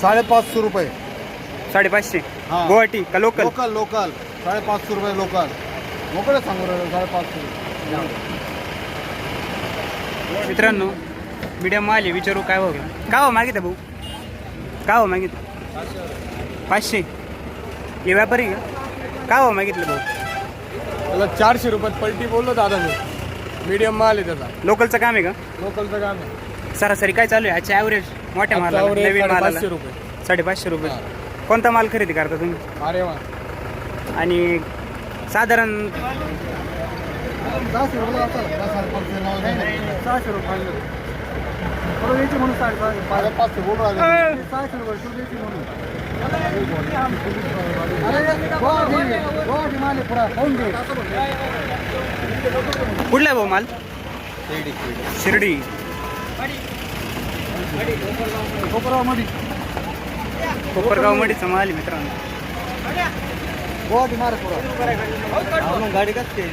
साडेपाचशे रुपये. साडेपाचशे? हा. गुवाहाटी का लोकल लोकल लोकल साडेपाचशे रुपये लोकल मोकळे सांगू राहिले साडेपाचशे मित्रांनो मीडियम माल आहे विचारू काय हो का हो मागितलं भाऊ? का हो मागितलं? पाचशे. हे व्यापारी का? का हो मागितलं भाऊ? त्याला चारशे रुपयात पलटी बोललो दादा मी मीडियम माल आहे त्याचा. लोकलचं काम आहे का? लोकलचं काम आहे. सरासरी काय चालू आहे? आजच्या ॲव्हरेज मोठ्या मालाला average नवीन मालाला? साडेपाचशे रुपये. साडेपाचशे रुपये. कोणता माल खरेदी करता तुम्ही? अरे वा. आणि साधारण सहाशे रुपये म्हणून साडेपाचशे बोल राहिले सहाशे रुपये तू द्यायची म्हणून कुठला आहे भाऊ माल? शिर्डी. कोपरगाव मित्रांनो गाडी कसते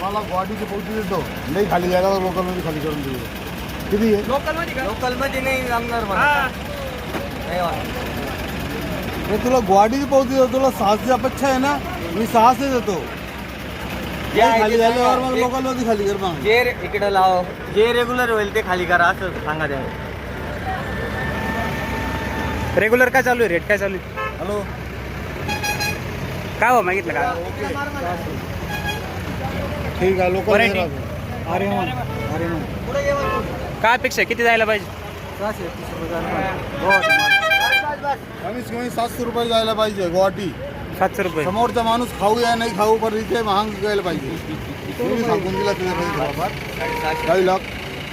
मला बॉडीची पोहोचू देतो नाही खाली जायला लोकलमध्ये खाली करून देऊ किती आहे लोकल मध्ये नाही जमणार मी तुला ग्वाडीची पोहोचू तुला सहाशे अपेक्षा आहे ना मी सहाशे देतो नाही खाली झाल्यावर मग लोकलमध्ये खाली कर मग. जे रे- इकडे लाव. जे रेग्युलर होईल ते खाली करा असं सांगा त्या रेग्युलर काय चालू आहे? रेट काय चालू आहे? हॅलो काय हो मागितलं का? ठीक आहे लोकल Variety. अरे अरे काय अपेक्षा आहे? किती जायला पाहिजे? कमीत कमी सातशे रुपये जायला पाहिजे गुवाहाटी. सातशे रुपये समोरचा माणूस खाऊ या नाही खाऊ पण इथे महाग गायला पाहिजे। तुम्ही सांगून दिला तुझ्या काही लाख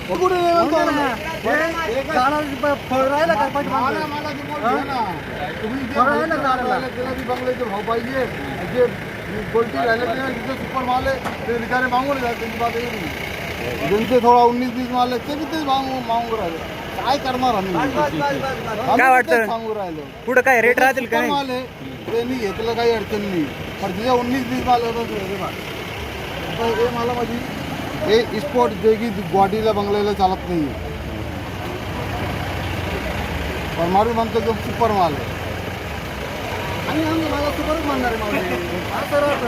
कुठे बंगल्याचे भाव पाहिजे. जे गोल्टी राहिले ते जिथे सुपर माल आहे ते रिकारे मागून जाते त्यांची बात येईल नाही. ज्यांचे थोडा उन्नीस बीस माल आहे ते बी तेच मागून मागून राहिले. काय करणार आम्ही? काय वाटतं? तेच सांगू राहिलो? पुढं काय रेट राहतील का नाही? माल आहे नाही घेतलं काही अडचण नाही पण तिथे उन्नीस बीस माल होतं ते हे माल. हे मला माझी हे स्पॉट जे की गुवाहाटीला बंगल्याला चालत नाही पण मारू म्हणतो की सुपर माल आहे आणि आम्ही मला सुपरच मानणार आहे. असं राहतं.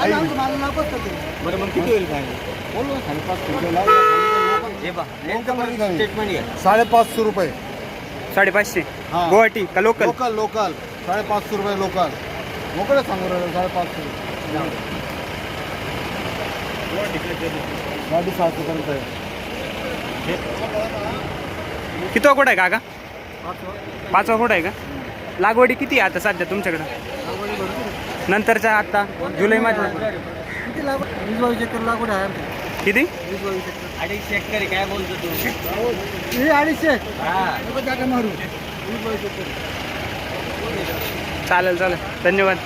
आणि आमचं माल नापच करते. बरं मग किती होईल काय बोलू ना, साडेपाचशे रुपये? स्टेटमेंट साडेपाचशे रुपये साडेपाचशे. हा. गुवाहाटी का लोकल? Local local. साडेपाचशे रुपये लोकल. मोकळे सांगू राहिले साडेपाचशे. साडेसहाशे पर्यंत आहे किती कोट आहे काका? पाचवा कोट आहे का? लागवडी किती आहे आता सध्या तुमच्याकडं? नंतरच्या आता जुलैमध्ये किती लागवड? वीस बावीस एकर लागवड आहे आमची. किती? वीस बावीस एकर अडीच शेतकरी काय बोलतो तू हे. अडीचशे हा मारू. चालेल चालेल. धन्यवाद.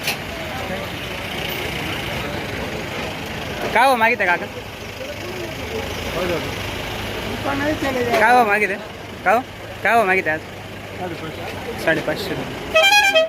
काय हो मागित आहे काका? काय हो मागित आहे? काय हो? काय हो मागित आहे आज? साडेपाचशे रुपये.